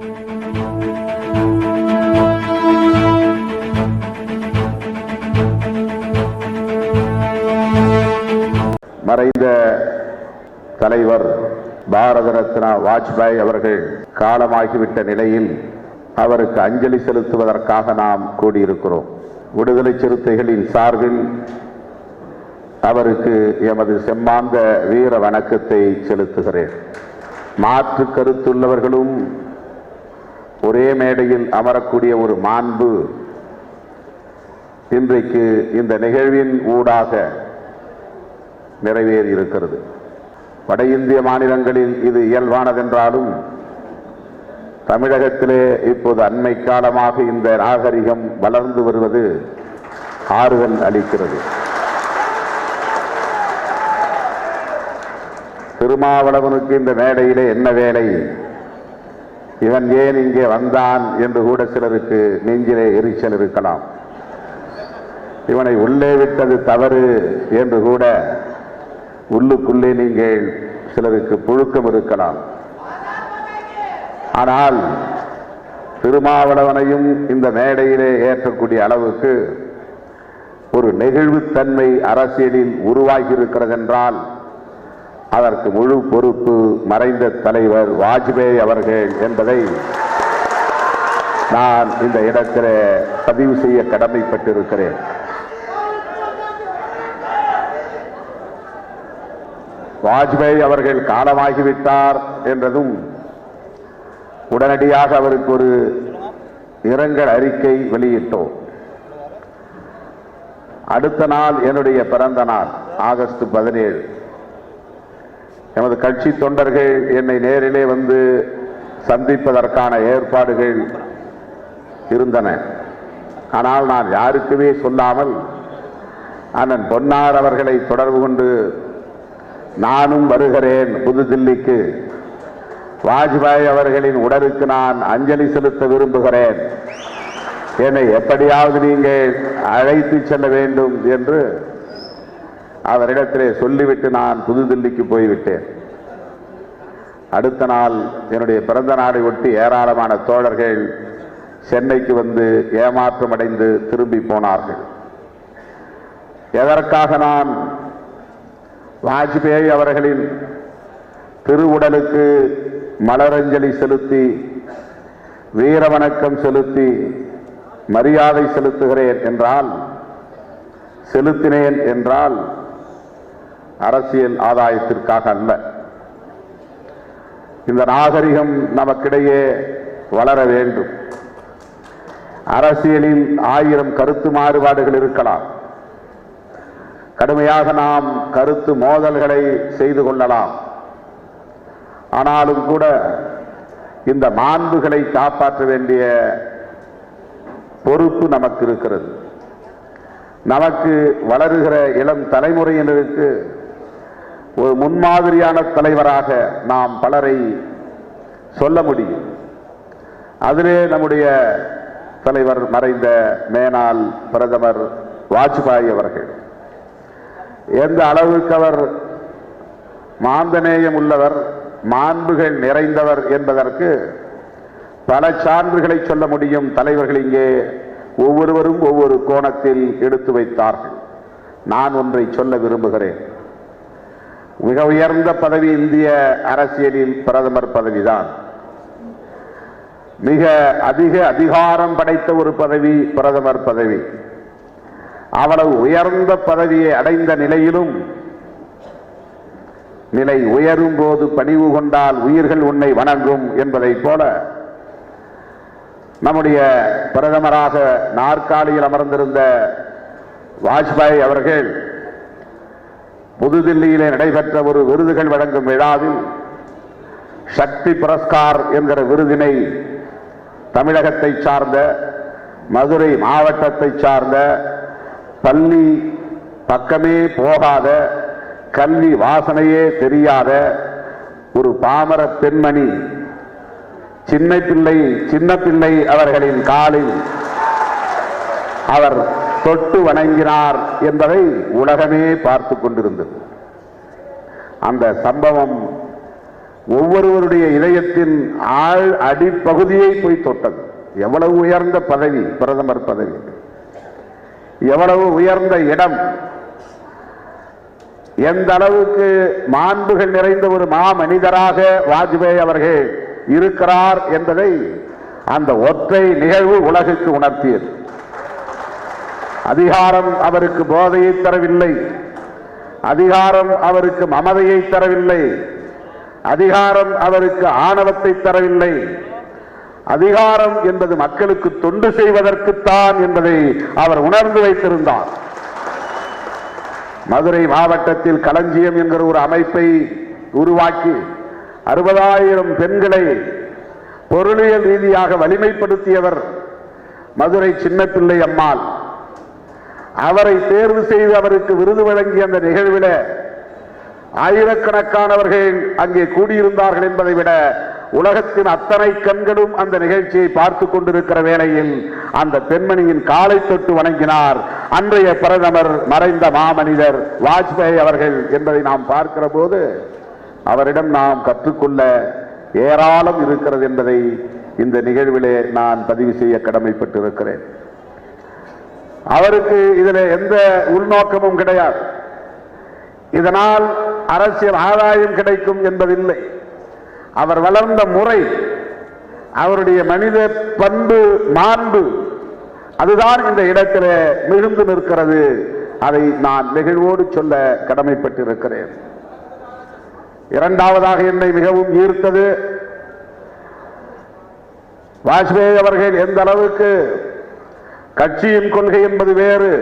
மறைந்த தலைவர் பாரத ரத்னா வாஜ்பாய் அவர்கள் காலமாகிவிட்ட நிலையில் அவருக்கு அஞ்சலி செலுத்துவதற்காக நாம் கூடியிருக்கிறோம். விடுதலை சிறுத்தைகளின் சார்பில் அவருக்கு எமது செம்மாந்த வீர வணக்கத்தை செலுத்துகிறேன். மாற்று கருத்துள்ளவர்களும் ஒரே மேடையில் அமரக்கூடிய ஒரு மாண்பு இன்றைக்கு இந்த நிகழ்வின் ஊடாக நிறைவேறி இருக்கிறது. வட இந்திய மாநிலங்களில் இது இயல்பானதென்றாலும் தமிழகத்திலே இப்போது அண்மை காலமாக இந்த நாகரிகம் வளர்ந்து வருவது ஆறுதல் அளிக்கிறது. திருமாவளவனுக்கு இந்த மேடையிலே என்ன வேலை? இவன் ஏன் இங்கே வந்தான் என்று கூட சிலருக்கு நெஞ்சிலே எரிச்சல் இருக்கலாம். இவனை உள்ளே விட்டது தவறு என்று கூட உள்ளுக்குள்ளே நீங்கள் சிலருக்கு புழுக்கம் இருக்கலாம். ஆனால் திருமாவளவனையும் இந்த மேடையிலே ஏற்றக்கூடிய அளவுக்கு ஒரு நெகிழ்வுத்தன்மை அரசியலில் உருவாகி இருக்கிறதென்றால் என்றால் அதற்கு முழு பொறுப்பு மறைந்த தலைவர் வாஜ்பேயி அவர்கள் என்பதை நான் இந்த இடத்தில் பதிவு செய்ய கடமைப்பட்டிருக்கிறேன். வாஜ்பாய் அவர்கள் காலமாகிவிட்டார் என்றதும் உடனடியாக அவருக்கு ஒரு இரங்கல் அறிக்கை வெளியிட்டோம். அடுத்த நாள் என்னுடைய பிறந்த நாள் ஆகஸ்ட் பதினேழு. எமது கட்சி தொண்டர்கள் என்னை நேரிலே வந்து சந்திப்பதற்கான ஏற்பாடுகள் இருந்தன. ஆனால் நான் யாருக்குமே சொல்லாமல் அண்ணன் பொன்னார் அவர்களை தொடர்பு கொண்டு நானும் வருகிறேன் புதுதில்லிக்கு. வாஜ்பாய் அவர்களின் உடலுக்கு நான் அஞ்சலி செலுத்த விரும்புகிறேன். என்னை எப்படியாவது நீங்கள் அழைத்து செல்ல வேண்டும் என்று அவரிடத்திலே சொல்லிவிட்டு நான் புதுதில்லிக்கு போய்விட்டேன். அடுத்த நாள் என்னுடைய பிறந்த நாளை ஒட்டி ஏராளமான தோழர்கள் சென்னைக்கு வந்து ஏமாற்றமடைந்து திரும்பி போனார்கள். எதற்காக நான் வாஜ்பேயி அவர்களின் திருவுடலுக்கு மலரஞ்சலி செலுத்தி வீரவணக்கம் செலுத்தி மரியாதை செலுத்துகிறேன் என்றால் செலுத்தினேன் என்றால் அரசியல் ஆதாயத்திற்காக அல்ல. இந்த நாகரிகம் நமக்கிடையே வளர வேண்டும். அரசியலில் ஆயிரம் கருத்து மாறுபாடுகள் இருக்கலாம். கடுமையாக நாம் கருத்து மோதல்களை செய்து கொள்ளலாம். ஆனாலும் கூட இந்த மாண்புகளை காப்பாற்ற வேண்டிய பொறுப்பு நமக்கு இருக்கிறது. நமக்கு வளருகிற இளம் தலைமுறையினருக்கு ஒரு முன்மாதிரியான தலைவராக நாம் பலரை சொல்ல முடியும். அதிலே நம்முடைய தலைவர் மறைந்த மேனால் பிரதமர் வாஜ்பாய் அவர்கள். எந்த அளவுக்கு அவர் மாந்தநேயம் உள்ளவர் மாண்புகள் நிறைந்தவர் என்பதற்கு பல சான்றுகளை சொல்ல முடியும் தலைவர்கள் இங்கே ஒவ்வொருவரும் ஒவ்வொரு கோணத்தில் எடுத்து வைத்தார்கள். நான் ஒன்றை சொல்ல விரும்புகிறேன். மிக உயர்ந்த பதவி இந்திய அரசியலில் பிரதமர் பதவிதான். மிக அதிக அதிகாரம் படைத்த ஒரு பதவி பிரதமர் பதவி. அவ்வளவு உயர்ந்த பதவியை அடைந்த நிலையிலும் நிலை உயரும் போது பணிவு கொண்டால் உயிர்கள் உன்னை வணங்கும் என்பதைப் போல நம்முடைய பிரதமராக நாற்காலியில் அமர்ந்திருந்த வாஜ்பாய் அவர்கள் புதுதில்லியிலே நடைபெற்ற ஒரு விருதுகள் வழங்கும் விழாவில் சக்தி புரஸ்கார் என்கிற விருதினை தமிழகத்தை சார்ந்த மதுரை மாவட்டத்தை சார்ந்த பள்ளி பக்கமே போகாத கல்வி வாசனையே தெரியாத ஒரு பாமர பெண்மணி சின்ன பிள்ளை சின்ன பிள்ளை அவர்களின் காலில் அவர் தொட்டு வணங்கினார் என்பதை உலகமே பார்த்து கொண்டிருந்தது. அந்த சம்பவம் ஒவ்வொருவருடைய இதயத்தின் ஆழ் அடிப்பகுதியை போய் தொட்டது. எவ்வளவு உயர்ந்த பதவி பிரதமர் பதவி. எவ்வளவு உயர்ந்த இடம். எந்த அளவுக்கு மாண்புகள் நிறைந்த ஒரு மா மனிதராக வாஜ்பாய் அவர்கள் இருக்கிறார் என்பதை அந்த ஒற்றை நிகழ்வு உலகுக்கு உணர்த்தியது. அதிகாரம் அவருக்கு போதையை தரவில்லை. அதிகாரம் அவருக்கு மமதையை தரவில்லை. அதிகாரம் அவருக்கு ஆணவத்தை தரவில்லை. அதிகாரம் என்பது மக்களுக்கு தொண்டு செய்வதற்குத்தான் என்பதை அவர் உணர்ந்து வைத்திருந்தார். மதுரை மாவட்டத்தில் களஞ்சியம் என்கிற ஒரு அமைப்பை உருவாக்கி அறுபதாயிரம் பெண்களை பொருளியல் ரீதியாக வலிமைப்படுத்தியவர் மதுரை சின்னப்பிள்ளை அம்மாள். அவரை தேர்வு செய்து அவருக்கு விருது வழங்கிய அந்த நிகழ்வில ஆயிரக்கணக்கானவர்கள் அங்கே கூடியிருந்தார்கள் என்பதை விட உலகத்தின் அத்தனை கண்களும் அந்த நிகழ்ச்சியை பார்த்து கொண்டிருக்கிற வேளையில் அந்த பெண்மணியின் காலை தொட்டு வணங்கினார். அன்றைய பிரதமர் மறைந்த மாமனிதர் வாஜ்பாய் அவர்கள் என்பதை நாம் பார்க்கிற போது அவரிடம் நாம் கற்றுக்கொள்ள ஏராளம் இருக்கிறது என்பதை இந்த நிகழ்விலே நான் பதிவு செய்ய கடமைப்பட்டிருக்கிறேன். அவருக்கு இதில் எந்த உள்நோக்கமும் கிடையாது. இதனால் அரசியல் ஆதாயம் கிடைக்கும் என்பதில்லை. அவர் வளர்ந்த முறை அவருடைய மனித பண்பு மாண்பு அதுதான் இந்த இடத்திலே மிகுந்து நிற்கிறது. அதை நான் நெகிழ்வோடு சொல்ல கடமைப்பட்டிருக்கிறேன். இரண்டாவதாக என்னை மிகவும் ஈர்த்தது. வாஜ்பேயி அவர்கள் எந்த அளவுக்கு கட்சியின் கொள்கை என்பது வேறு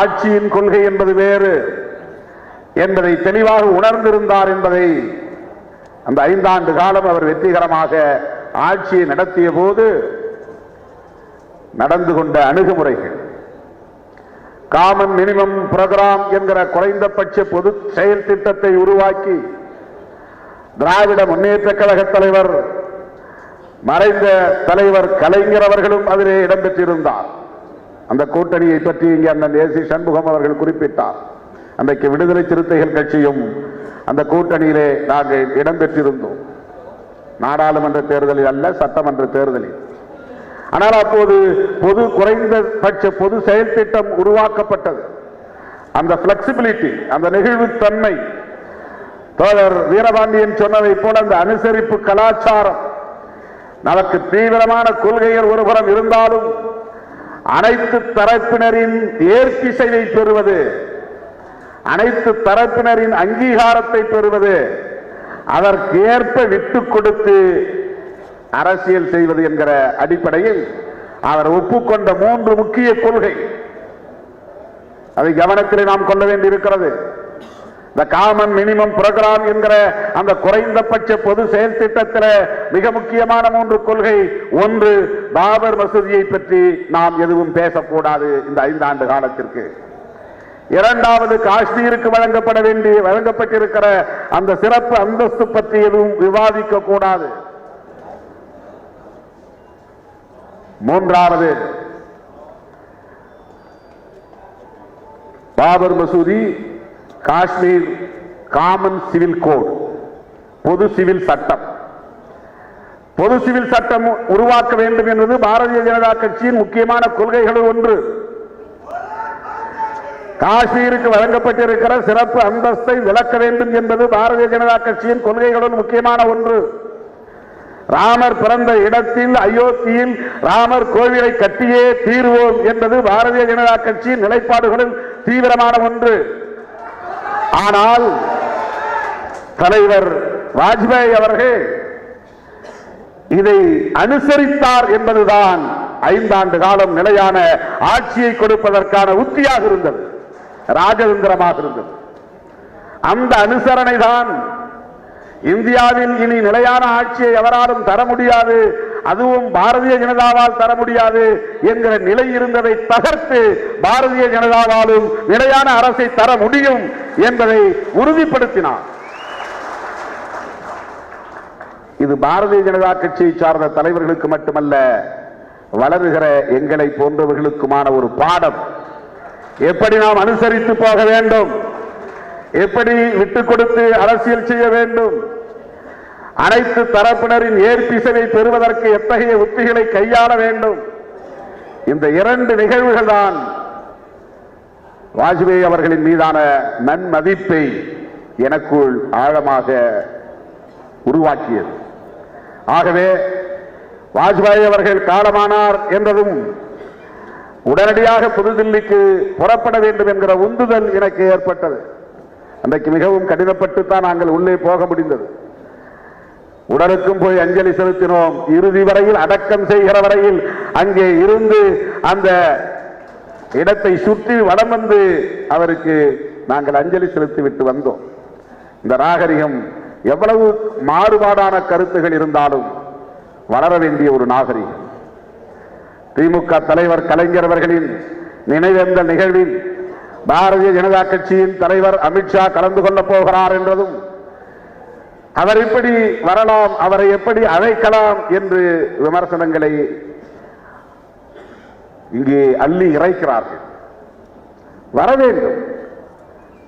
ஆட்சியின் கொள்கை என்பது வேறு என்பதை தெளிவாக உணர்ந்திருந்தார் என்பதை அந்த ஐந்தாண்டு காலம் அவர் வெற்றிகரமாக ஆட்சியை நடத்திய போது நடந்து கொண்ட அணுகுமுறைகள். காமன் மினிமம் புரோகிராம் என்கிற குறைந்தபட்ச பொது செயல் திட்டத்தை உருவாக்கி திராவிட முன்னேற்ற கழக தலைவர் மறைந்த தலைவர் கலைஞர் அவர்களும் அதிலே இடம்பெற்றிருந்தார். அந்த கூட்டணியை பற்றி இங்கே அண்ணன் ஏசி சண்முகம் அவர்கள் குறிப்பிட்டார். அன்றைக்கு விடுதலை சிறுத்தைகள் கட்சியும் அந்த கூட்டணியிலே நாங்கள் இடம்பெற்றிருந்தோம். நாடாளுமன்ற தேர்தலில் அல்ல சட்டமன்ற தேர்தலில். ஆனால் அப்போது பொது குறைந்தபட்ச பொது செயல் திட்டம் உருவாக்கப்பட்டது. அந்த பிளெக்சிபிலிட்டி அந்த நெகிழ்வுத்தன்மை தோழர் வீரபாண்டியன் சொன்னதை போல அந்த அனுசரிப்பு கலாச்சாரம் நமக்கு தீவிரமான கொள்கைகள் ஒருபுறம் இருந்தாலும் அனைத்து தரப்பினரின் ஏற்பிசைவை பெறுவது அனைத்து தரப்பினரின் அங்கீகாரத்தை பெறுவது அதற்கேற்ப விட்டு கொடுத்து அரசியல் செய்வது என்கிற அடிப்படையில் அவர் ஒப்புக்கொண்ட மூன்று முக்கிய கொள்கை. அதை கவனத்தில் நாம் கொள்ள வேண்டியிருக்கிறது. இந்த காமன் மினிமம் புரோகிராம் என்கிற அந்த குறைந்தபட்ச பொது செயல் திட்டத்தில் மிக முக்கியமான மூன்று கொள்கை. ஒன்று பாபர் மசூதியை பற்றி நாம் எதுவும் பேசக்கூடாது இந்த ஐந்தாண்டு காலத்திற்கு. இரண்டாவது காஷ்மீருக்கு வழங்கப்பட வேண்டிய வழங்கப்பட்டிருக்கிற அந்த சிறப்பு அந்தஸ்து பற்றி எதுவும் விவாதிக்க கூடாது மூன்றாவது பாபர் மசூதி காஷ்மீர் காமன் சிவில் கோட் பொது சிவில் சட்டம். பொது சிவில் சட்டம் உருவாக்க வேண்டும் என்பது பாரதிய ஜனதா கட்சியின் முக்கியமான கொள்கைகளில் ஒன்று. காஷ்மீருக்கு வழங்கப்பட்டிருக்கிற சிறப்பு அந்தஸ்தை விலக்க வேண்டும் என்பது பாரதிய ஜனதா கட்சியின் கொள்கைகளுள் முக்கியமான ஒன்று. ராமர் பிறந்த இடத்தில் அயோத்தியில் ராமர் கோவிலை கட்டியே தீர்வோம் என்பது பாரதிய ஜனதா கட்சியின் நிலைப்பாடுகளில் தீவிரமான ஒன்று. ஆனால் தலைவர் வாஜ்பாய் அவர்கள் இதை அனுசரித்தார் என்பதுதான் ஐந்தாண்டு காலம் நிலையான ஆட்சியை கொடுப்பதற்கான உத்தியாக இருந்தது ராஜதந்திரமாக இருந்தது. அந்த அனுசரணை தான் இந்தியாவில் இனி நிலையான ஆட்சியை எவராலும் தர முடியாது அதுவும் பாரதிய ஜனதாவால் தர முடியாது என்கிற நிலை இருந்ததை தகர்த்து பாரதிய ஜனதாவாலும் நிலையான அரசை தர முடியும் என்பதை உறுதிப்படுத்தினார். இது பாரதிய ஜனதா கட்சியை சார்ந்த தலைவர்களுக்கு மட்டுமல்ல வளருகிற எங்களை போன்றவர்களுக்குமான ஒரு பாடம். எப்படி நாம் அனுசரித்து போக வேண்டும்? எப்படி விட்டுக் கொடுத்து அரசியல் செய்ய வேண்டும்? அனைத்து தரப்பினரின் ஏற்பிசவை பெறுவதற்கு எத்தகைய உத்திகளை கையாள வேண்டும்? இந்த இரண்டு நிகழ்வுகள் தான் வாஜ்பேயி அவர்களின் மீதான நன்மதிப்பை எனக்குள் ஆழமாக உருவாக்கியது. ஆகவே வாஜ்பாய் அவர்கள் காலமானார் என்றதும் உடனடியாக புதுதில்லிக்கு புறப்பட வேண்டும் என்கிற உந்துதல் எனக்கு ஏற்பட்டது. அன்றைக்கு மிகவும் கடிதப்பட்டுத்தான் நாங்கள் உள்ளே போக முடிந்தது. உடலுக்கும் போய் அஞ்சலி செலுத்தினோம். இறுதி வரையில் அடக்கம் செய்கிற வரையில் அங்கே இருந்து அந்த இடத்தை சுற்றி வடம் வந்து அவருக்கு நாங்கள் அஞ்சலி செலுத்திவிட்டு வந்தோம். இந்த நாகரிகம் எவ்வளவு மாறுபாடான கருத்துகள் இருந்தாலும் வளர வேண்டிய ஒரு நாகரிகம். திமுக தலைவர் கலைஞர் அவர்களின் நினைவேந்த நிகழ்வில் பாரதிய ஜனதா கட்சியின் தலைவர் அமித்ஷா கலந்து கொள்ளப் போகிறார் என்றதும் அவர் எப்படி வரலாம் அவரை எப்படி அழைக்கலாம் என்று விமர்சனங்களை இங்கே அள்ளி இறைக்கிறார்கள். வர வேண்டும்.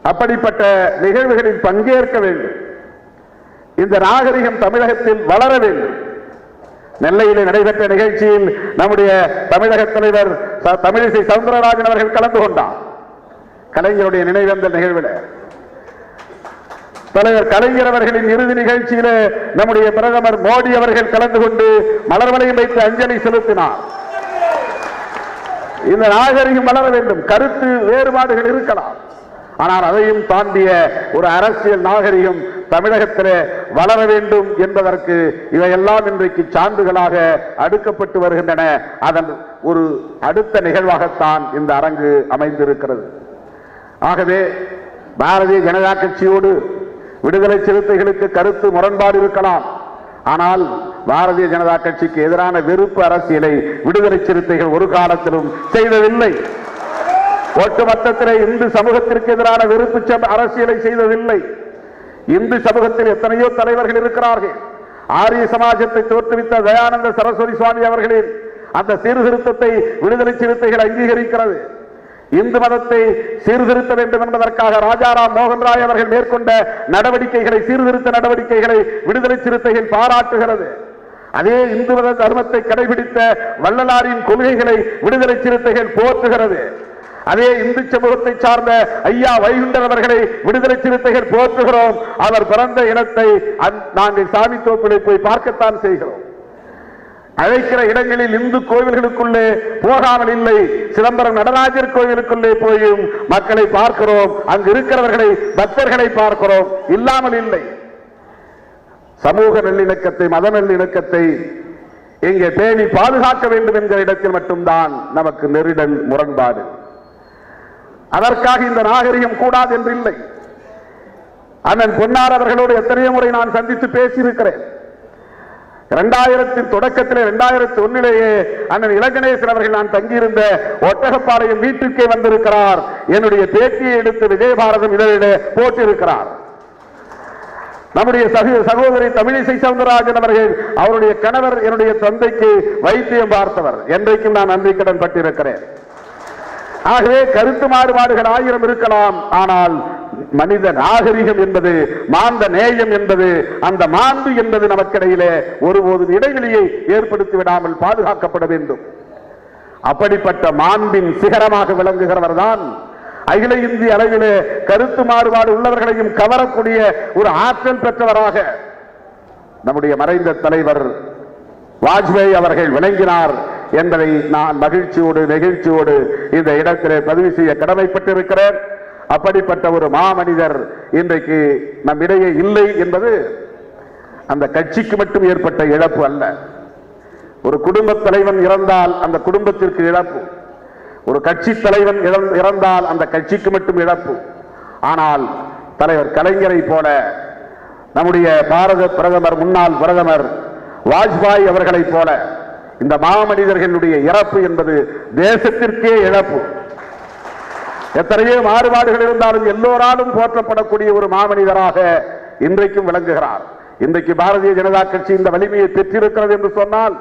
அப்படிப்பட்ட நிகழ்வுகளில் பங்கேற்க வேண்டும். இந்த நாகரிகம் தமிழகத்தில் வளர வேண்டும். நெல்லையில் நடைபெற்ற நிகழ்ச்சியில் நம்முடைய தமிழக தலைவர் தமிழிசை சவுந்தரராஜன் அவர்கள் கலந்து கொண்டார். கலைஞருடைய நினைவேந்தல் நிகழ்வில். தலைவர் கலைஞர் அவர்களின் இறுதி நிகழ்ச்சியிலே நம்முடைய பிரதமர் மோடி அவர்கள் கலந்து கொண்டு மலர்வளையம் வைத்து அஞ்சலி செலுத்தினார். இந்த நாகரிகம் வளர வேண்டும். கருத்து வேறுபாடுகள் இருக்கலாம். ஆனால் அதையும் தாண்டிய ஒரு அரசியல் நாகரிகம் தமிழகத்திலே வளர வேண்டும் என்பதற்கு இவையெல்லாம் இன்றைக்கு சான்றுகளாக அடுக்கப்பட்டு வருகின்றன. அதன் ஒரு அடுத்த நிகழ்வாகத்தான் இந்த அரங்கு அமைந்திருக்கிறது. ஆகவே பாரதிய ஜனதா கட்சியோடு விடுதலை சிறுத்தைகளுக்கு கருத்து முரண்பாடு இருக்கலாம். ஆனால் பாரதிய ஜனதா கட்சிக்கு எதிரான வெறுப்பு அரசியலை விடுதலை சிறுத்தைகள் ஒரு காலத்திலும் செய்ததில்லை. ஒட்டுமொத்தத்திலே இந்து சமூகத்திற்கு எதிரான வெறுப்பு அரசியலை செய்ததில்லை. இந்து சமூகத்தில் எத்தனையோ தலைவர்கள் இருக்கிறார்கள். ஆரிய சமாஜத்தை தோற்றுவித்த தயானந்த சரஸ்வதி சுவாமி அவர்களின் அந்த சீர்திருத்தத்தை விடுதலை சிறுத்தைகள் அங்கீகரிக்கிறது. இந்து மதத்தை சீர்திருத்த வேண்டும் என்பதற்காக ராஜாராம் மோகன் ராய் அவர்கள் மேற்கொண்ட நடவடிக்கைகளை சீர்திருத்த நடவடிக்கைகளை விடுதலை சிறுத்தைகள் பாராட்டுகிறது. அதே இந்து மத தர்மத்தை கடைபிடித்த வள்ளலாரின் கொள்கைகளை விடுதலை சிறுத்தைகள் போற்றுகிறது. அதே இந்து சமூகத்தை சார்ந்த ஐயா வைகுண்டர் அவர்களை விடுதலை சிறுத்தைகள் போற்றுகிறோம். அவர் பிறந்த இனத்தை நாங்கள் சாமி தோப்பிலை போய் பார்க்கத்தான் செய்கிறோம். அழைக்கிற இடங்களில் இந்து கோவில்களுக்குள்ளே போகாமல் இல்லை. சிதம்பரம் நடராஜர் கோவிலுக்குள்ளே போயும் மக்களை பார்க்கிறோம். அங்கு இருக்கிறவர்களை பக்தர்களை பார்க்கிறோம். இல்லாமல் இல்லை. சமூக நல்லிணக்கத்தை மத நல்லிணக்கத்தை இங்கே பேணி பாதுகாக்க வேண்டும் என்கிற இடத்தில் மட்டும்தான் நமக்கு நெருடல் முரண்பாடு. அதற்காக இந்த நாகரிகம் கூடாது என்று இல்லை அண்ணன் பொன்னார் அவர்களோடு எத்தனையோ முறை நான் சந்தித்து பேசியிருக்கிறேன். இரண்டாயிரத்தின் தொடக்கத்தில் இரண்டாயிரத்தி ஒன்னிலேயே அண்ணன் இளகணேசன் அவர்கள் நான் தங்கியிருந்த ஒட்டகப்பாளையம் வீட்டுக்கே வந்திருக்கிறார். என்னுடைய பேட்டியை எடுத்து விஜயபாரதம் இதழிலே போட்டிருக்கிறார். நம்முடைய சகோ- சகோதரி தமிழிசை சவுந்தரராஜன் அவர்கள் அவருடைய கணவர் என்னுடைய தந்தைக்கு வைத்தியம் பார்த்தவர். என்றைக்கும் நான் நன்றி கடன் பட்டிருக்கிறேன். ஆகவே கருத்து மாறுபாடுகள் ஆயிரம் இருக்கலாம். ஆனால் மனித நாகரிகம் என்பது மாந்த நேயம் என்பது அந்த மாண்பு என்பது நமக்கிடையிலே ஒருபோதும் இடைவெளியை ஏற்படுத்தி விடாமல் பாதுகாக்கப்பட வேண்டும். அப்படிப்பட்ட மாண்பின் சிகரமாக விளங்குகிறவர் தான் அகில இந்திய அளவிலே கருத்து மாறுபாடு உள்ளவர்களையும் கவரக்கூடிய ஒரு ஆற்றல் பெற்றவராக நம்முடைய மறைந்த தலைவர் வாஜ்பாய் அவர்கள் விளங்கினார் என்பதை நான் மகிழ்ச்சியோடு நெகிழ்ச்சியோடு இந்த இடத்திலே பதிவு செய்ய கடமைப்பட்டிருக்கிறேன். அப்படிப்பட்ட ஒரு மாமனிதர் இன்றைக்கு நம் இடையே இல்லை என்பது அந்த கட்சிக்கு மட்டும் ஏற்பட்ட இழப்பு அல்ல. ஒரு குடும்ப தலைவன் இறந்தால் அந்த குடும்பத்திற்கு இழப்பு. ஒரு கட்சி தலைவன் இறந்- இறந்தால் அந்த கட்சிக்கு மட்டும் இழப்பு. ஆனால் தலைவர் கலைஞரை போல நம்முடைய பாரத பிரதமர் முன்னாள் பிரதமர் வாஜ்பாய் அவர்களைப் போல இந்த மாமனிதர்களுடைய இறப்பு என்பது தேசத்திற்கே இழப்பு. எத்தனையோ மாறுபாடுகள் இருந்தாலும் எல்லோராலும் போற்றப்படக்கூடிய ஒரு மாமனிதராக இன்றைக்கும் விளங்குகிறார். இன்றைக்கு பாரதிய ஜனதா கட்சி இந்த வலிமையை பெற்றிருக்கிறது என்று சொன்னால்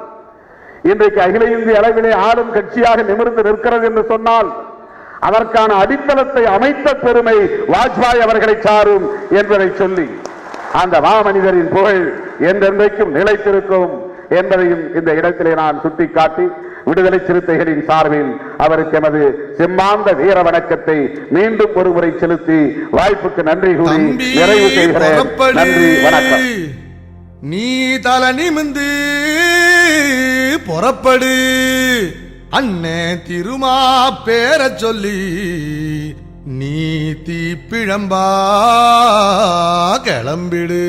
இன்றைக்கு அகில இந்திய அளவிலே ஆளும் கட்சியாக நிமிர்ந்து நிற்கிறது என்று சொன்னால் அதற்கான அடித்தளத்தை அமைத்த பெருமை வாஜ்பாய் அவர்களை சாரும் என்பதை சொல்லி அந்த மாமனிதரின் புகழ் என்றென்றைக்கும் நிலைத்திருக்கும் என்பதையும் இந்த இடத்திலே நான் சுட்டிக்காட்டி விடுதலை சிறுத்தைகளின் சார்பில் அவருக்கு எமது செம்மாந்த வீர வணக்கத்தை மீண்டும் ஒருமுறை செலுத்தி வாய்ப்புக்கு நன்றி கூறி நிறைவு செய்கிறேன். நன்றி வணக்கம். நீ தல நிமிந்து புறப்படு. அண்ணே திருமா பேர சொல்லி நீ தீப்பிழம்பா கிளம்பிடு.